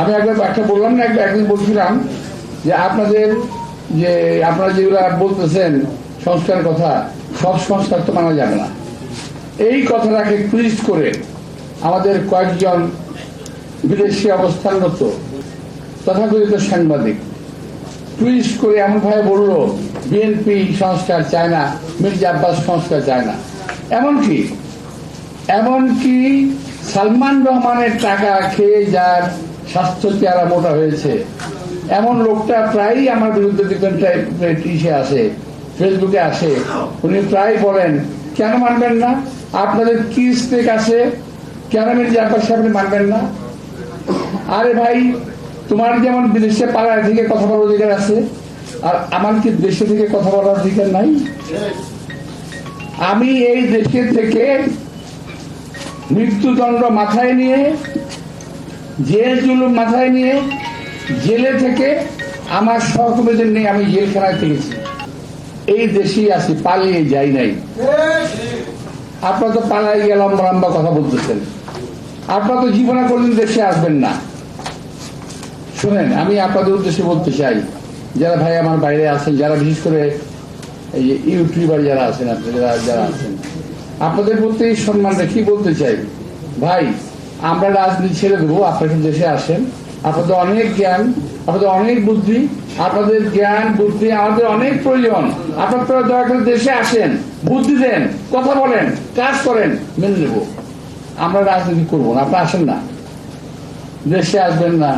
আমি একবার একটা বললাম না, একবার একদিন বলছিলাম যে আপনাদের যে, আপনারা যেগুলা বলতেছেন সংস্কারের কথা, সব সংস্কার তো মানা যাবে না। এই কথাটাকে টুইস্ট করে আমাদের কয়েকজন বিদেশি অবস্থানরত, তথাকথিত সাংবাদিক টুইস্ট করে এমন ভাবে বলল বিএনপি সংস্কার চায় না, মির্জা আব্বাস সংস্কার চায় না। এমনকি এমনকি সালমান রহমানের টাকা খেয়ে যার স্বাস্থ্য চেহারা মোটা হয়েছে। এমন লোকটা প্রায়ই আমার বিরুদ্ধে দেখবেন ইসে আসে, ফেসবুকে আসে। উনি প্রায় বলেন, কেন মানবেন না? আপনাদের কি স্টেক আছে? কেন মির্জা আব্বাস সাহেব মানবেন না? আরে ভাই, তোমার যেমন বিদেশে পাড়ায় থেকে কথা বলার অধিকার আছে, আর আমার কি দেশে থেকে কথা বলার অধিকার নাই? আমি এই দেশে থেকে মৃত্যুদণ্ড মাথায় নিয়ে জেল জুলুম মাথায় নিয়ে জেলে থেকে আমার সহকর্মীদের নিয়ে আমি জেলখানায় থেকেছি এই দেশেই আছি, পালিয়ে যাই নাই। আপনারা তো পালাই গিয়ে লম্বা কথা বলতেছেন। আপনারা তো জীবনে কোনদিন দেশে আসবেন না। শুনেন, আমি আপনাদের উদ্দেশ্যে বলতে চাই, যারা ভাই আমার বাইরে আছেন, যারা বিশেষ করে এই যে ইউটিউবার যারা আছেন, আপনারা যারা যারা আছেন, আপনাদের প্রতি সম্মান রেখে বলতে চাই, ভাই আমরা রাজনীতি ছেড়ে দেবো, আপনারা দেশে আসেন। আপনাদের অনেক জ্ঞান, আপনাদের অনেক বুদ্ধি, আপনাদের জ্ঞান, বুদ্ধি আমাদের অনেক প্রয়োজন। আপনারা দয়া করে দেশে আসেন, বুদ্ধি দেন, কথা বলেন, কাজ করেন, মেনে নেব। আমরা রাজনীতি করব না আপনি আসেন না। দেশে আসবেন না।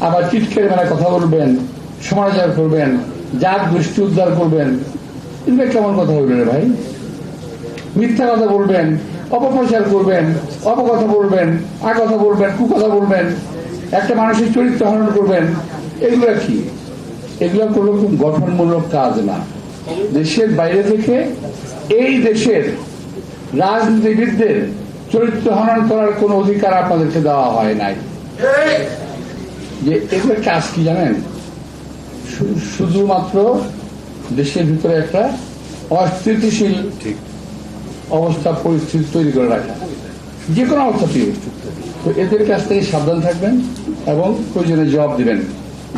আবার চিটকের মেলা কথা বলবেন সমাচার করবেন, জাত গোষ্ঠী উদ্ধার করবেন। এগুলো কেমন কথা বলবেন ভাই। মিথ্যা কথা বলবেন অপপ্রচার করবেন অপকথা বলবেন আ কথা বলবেন, কুকথা বলবেন, একটা মানুষের চরিত্র হরণ করবেন, এগুলো কি? এগুলো কোনো গঠনমূলক কাজ না। দেশের বাইরে থেকে এই দেশের রাজনীতিবিদদের চরিত্র হনন করার কোনো অধিকার আপনাদেরকে দেওয়া হয় নাই। যে এগুলো কাজ কি জানেন? শুধুমাত্র দেশের ভিতরে একটা অস্থিতিশীল অবস্থা, পরিস্থিতি তৈরি করে রাখা। যে কোনো অবস্থাতেই। তো এদের কাছ থেকে সাবধান থাকবেন এবং প্রয়োজনে জবাব দিবেন।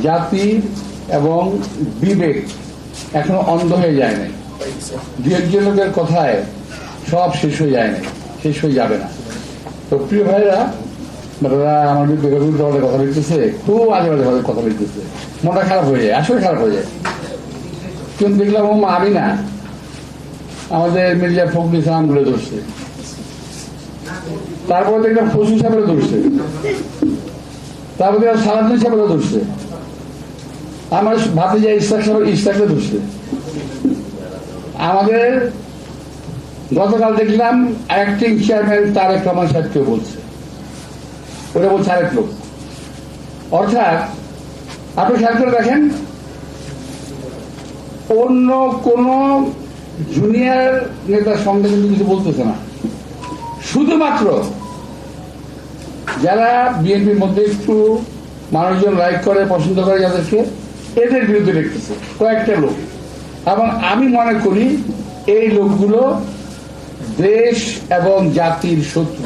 জাতি এবং বিবেক এখনও অন্ধ হয়ে যায় নাই। দু একজন লোকের কথায় সব শেষ হয়ে যায় নাই, শেষ হয়ে যাবে না। তো প্রিয় ভাইরা আপনারা আমার বিরুদ্ধে কথা বলতেছে, খুব আজে বাজে ভাবে কথা বলতেছে। মনটা খারাপ হয়ে যায়, আসলে খারাপ হয়ে যায়। কিন্তু দেখলাম আমি না। আমাদের মির্জা ফখরুল ইসলামগুলো ধরছে। তারপর দেখলাম ফসু সাহেবের ধরছে। তারপর দেখলাম সালাদিন সাহেবেরও ধরছে। আমার ভাতে যায় ইস্তাক সাহেব ইস্তাককে ধরছে। আমাদের গতকাল দেখলাম অ্যাক্টিং চেয়ারম্যান তারেক রহমান সাহেবকে বলছে। ওটা বলছে আরেক লোক। অর্থাৎ আপনি খেয়াল করে দেখেন, অন্য কোন জুনিয়র নেতার সঙ্গে কিন্তু কিছু বলতেছে না। শুধুমাত্র যারা বিএনপির মধ্যে একটু মানুষজন লাইক করে, পছন্দ করে যাদেরকে, এদের বিরুদ্ধে দেখতেছে, কয়েকটা লোক। এবং আমি মনে করি এই লোকগুলো দেশ এবং জাতির শত্রু।